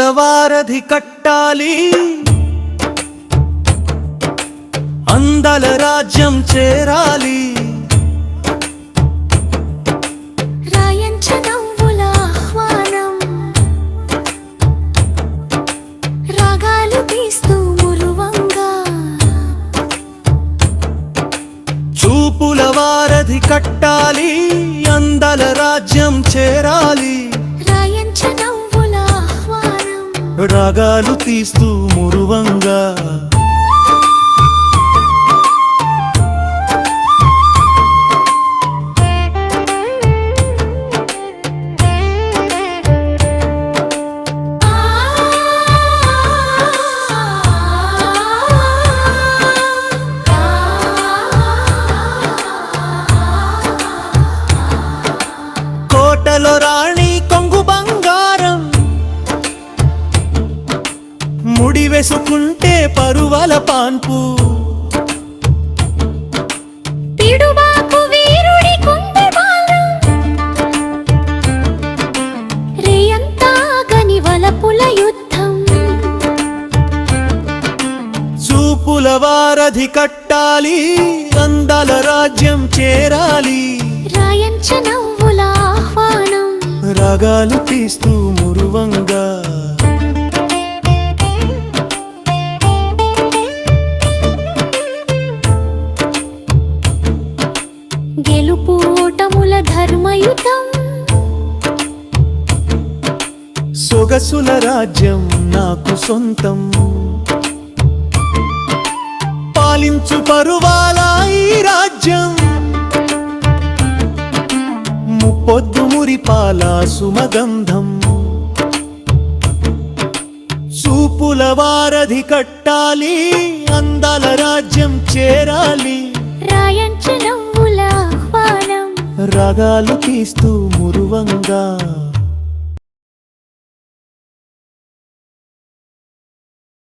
వారధి కట్టాలి. అందల రాజ్యం చేరాలి. చూపుల వారధి కట్టాలి. అందల రాజ్యం చేరాలి. రాగాలు తీస్తూ మురువంగా వేసుకుంటే పరువల పాన్పు. చూపుల వారధి కట్టాలి అందాల రాజ్యం చేరాలి. రాయంచ నవ్వుల ఆహ్వానం. రాగాలు తీస్తూ మురువంగా గెలుపు ఓటముల ధర్మయుతం. సొగసుల రాజ్యం నాకు సొంతం. పాలించు పరువాల ఈ రాజ్యం. ముప్పొద్దు మురిపాల సుమగంధం. చూపుల వారధి కట్టాలి అందాల రాజ్యం చేరాలి. రాయంచ నవ్వుల ఆహ్వానం రాగాలు తీస్తూ మురువంగా